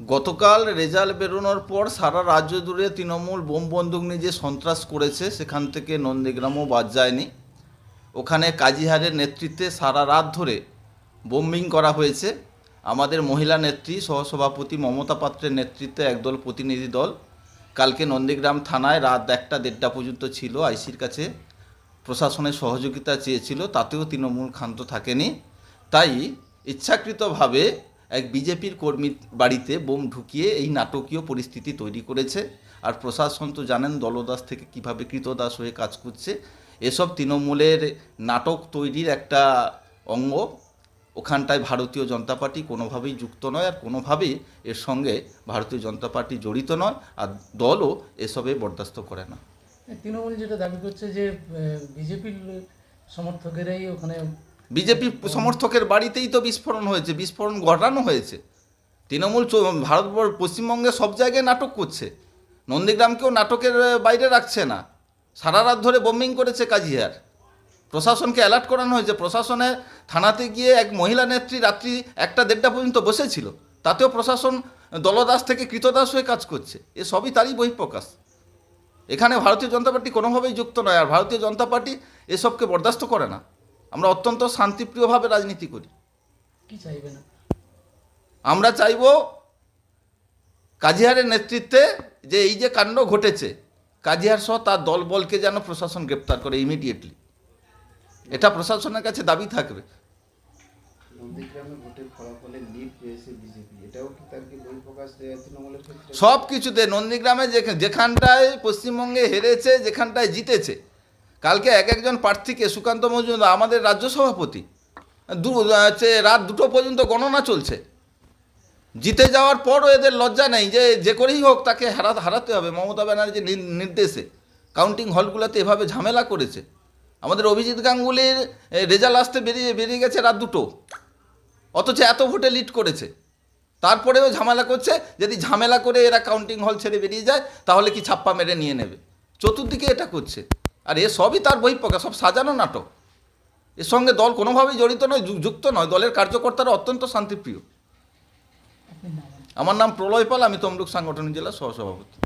গতকাল রেজাল্ট বেরোনোর পর সারা রাজ্য জুড়ে তৃণমূল বোম বন্দুক নিয়ে যে সন্ত্রাস করেছে, সেখান থেকে নন্দীগ্রামও বাদ যায়নি। ওখানে কাজীহারের নেতৃত্বে সারা রাত ধরে বোম্বিং করা হয়েছে। আমাদের মহিলা নেত্রী, সহসভাপতি মমতা পাত্রের নেতৃত্বে একদল প্রতিনিধি দল। কালকে নন্দীগ্রাম থানায় রাত একটা দেড়টা পর্যন্ত ছিল, আইসির কাছে প্রশাসনের সহযোগিতা চেয়েছিল, তাতেও তৃণমূল ক্ষান্ত থাকেনি। তাই ইচ্ছাকৃতভাবে এক বিজেপির কর্মীর বাড়িতে বোম ঢুকিয়ে এই নাটকীয় পরিস্থিতি তৈরি করেছে। আর প্রশাসন তো জানেন দলদাস থেকে কীভাবে কৃতদাস হয়ে কাজ করছে। এসব তৃণমূলের নাটক তৈরির একটা অঙ্গ। ওখানটায় ভারতীয় জনতা পার্টি কোনোভাবেই যুক্ত নয় আর কোনোভাবেই এর সঙ্গে ভারতীয় জনতা পার্টি জড়িত নয় আর দলও এসবে বরদাস্ত করে না। তৃণমূল যেটা দাবি করছে যে বিজেপির সমর্থকেরাই ওখানে বিজেপি সমর্থকের বাড়িতেই তো বিস্ফোরণ হয়েছে, বিস্ফোরণ ঘটানো হয়েছে। তৃণমূল ভারতবর্ষ পশ্চিমবঙ্গে সব জায়গায় নাটক করছে। নন্দীগ্রামকেও নাটকের বাইরে রাখছে না। সারা রাত ধরে বোম্বিং করেছে কাজিয়ার। প্রশাসনকে অ্যালার্ট করানো হয়েছে। প্রশাসনে থানাতে গিয়ে এক মহিলা নেত্রী রাত্রি একটা দেড়টা পর্যন্ত বসেছিল। তাতেও প্রশাসন দলদাস থেকে কৃতদাস হয়ে কাজ করছে। এ সবই তারই বহিঃপ্রকাশ। এখানে ভারতীয় জনতা পার্টি কোনোভাবেই যুক্ত নয়। আর ভারতীয় জনতা পার্টি এসবকে বরদাস্ত করে না। আমরা অত্যন্ত শান্তিপ্রিয়ভাবে রাজনীতি করি। কি চাইবেন আমরা চাইব কাজিহারের নেতৃত্বে যে এই যে কাণ্ড ঘটেছে কাজিহার সহ তার দলবলকে যেন প্রশাসন গ্রেপ্তার করে ইমিডিয়েটলি এটা প্রশাসনের কাছে দাবি থাকবে। সব কিছুতে নন্দীগ্রামে যেখা- যেখানটায় পশ্চিমবঙ্গে হেরেছে যেখানটায় জিতেছে কালকে এক একজন প্রার্থীকে, সুকান্ত মজুমদার, আমাদের রাজ্য সভাপতি, দু, হচ্ছে রাত দুটো পর্যন্ত গণনা চলছে। জিতে যাওয়ার পরও এদের লজ্জা নেই যে যে করেই হোক তাকে হারা, হারাতে হবে। মমতা ব্যানার্জির নির- নির্দেশে কাউন্টিং হলগুলোতে এভাবে ঝামেলা করেছে। আমাদের অভিজিৎ গাঙ্গুলির রেজাল্ট আসতে বেরিয়ে বেরিয়ে গেছে রাত দুটো। অথচ এত ভোটে লিড করেছে। তারপরেও ঝামেলা করছে। যদি ঝামেলা করে এরা কাউন্টিং হল ছেড়ে বেরিয়ে যায়, তাহলে কি ছাপ্পা মেরে নিয়ে নেবে? চতুর্দিকে এটা করছে। আর এ সবই তার বহিঃপ্রকাশ সব সাজানো নাটক। এর সঙ্গে দল কোনোভাবেই জড়িত নয় যুক্ত নয় দলের কার্যকর্তারা অত্যন্ত শান্তিপ্রিয়। আমার নাম প্রলয় পাল আমি তমলুক সাংগঠনিক জেলার সহসভাপতি।